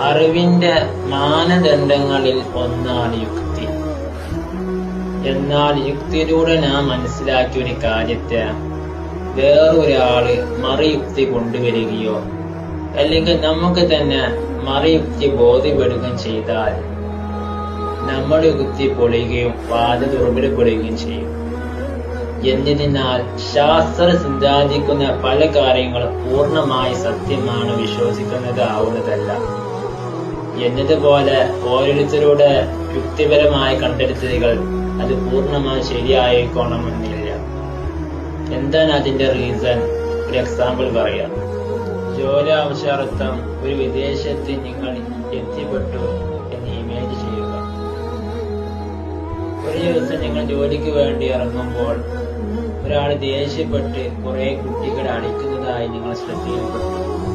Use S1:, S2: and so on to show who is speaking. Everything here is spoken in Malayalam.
S1: അറിവിന്റെ മാനദണ്ഡങ്ങളിൽ ഒന്നാണ് യുക്തി. എന്നാൽ യുക്തിയിലൂടെ നാം മനസ്സിലാക്കിയ ഒരു കാര്യത്തെ വേറൊരാൾ മറിയുക്തി കൊണ്ടുവരികയോ അല്ലെങ്കിൽ നമുക്ക് തന്നെ മറിയുക്തി ബോധ്യപ്പെടുകയും ചെയ്താൽ നമ്മുടെ യുക്തി പൊളിയുകയും വാദ ദുർബലപ്പെടുകയും ചെയ്യും. എന്നതിനാൽ ശാസ്ത്ര സിദ്ധാന്തിക്കുന്ന പല കാര്യങ്ങളും പൂർണമായി സത്യമാണ് വിശ്വസിക്കുന്നത് ആവുന്നതല്ല എന്നതുപോലെ ഓരോരുത്തരുടെ യുക്തിപരമായ കണ്ടെടുത്തലുകൾ അത് പൂർണമായി ശരിയായിക്കോണമെന്നില്ല എന്താണ് അതിന്റെ റീസൺ ഒരു എക്സാമ്പിൾ പറയാം. ജോലി ആവശ്യാർത്ഥം ഒരു വിദേശത്ത് നിങ്ങൾ എത്തിപ്പെട്ടു എന്ന് ഇമേജ് ചെയ്യുക. ഒരു ദിവസം നിങ്ങൾ ജോലിക്ക് വേണ്ടി ഇറങ്ങുമ്പോൾ ഒരാൾ ദേഷ്യപ്പെട്ട് കുറെ കുട്ടികളെ അടിക്കുന്നതായി നിങ്ങൾ ശ്രദ്ധയിൽപ്പെട്ടു.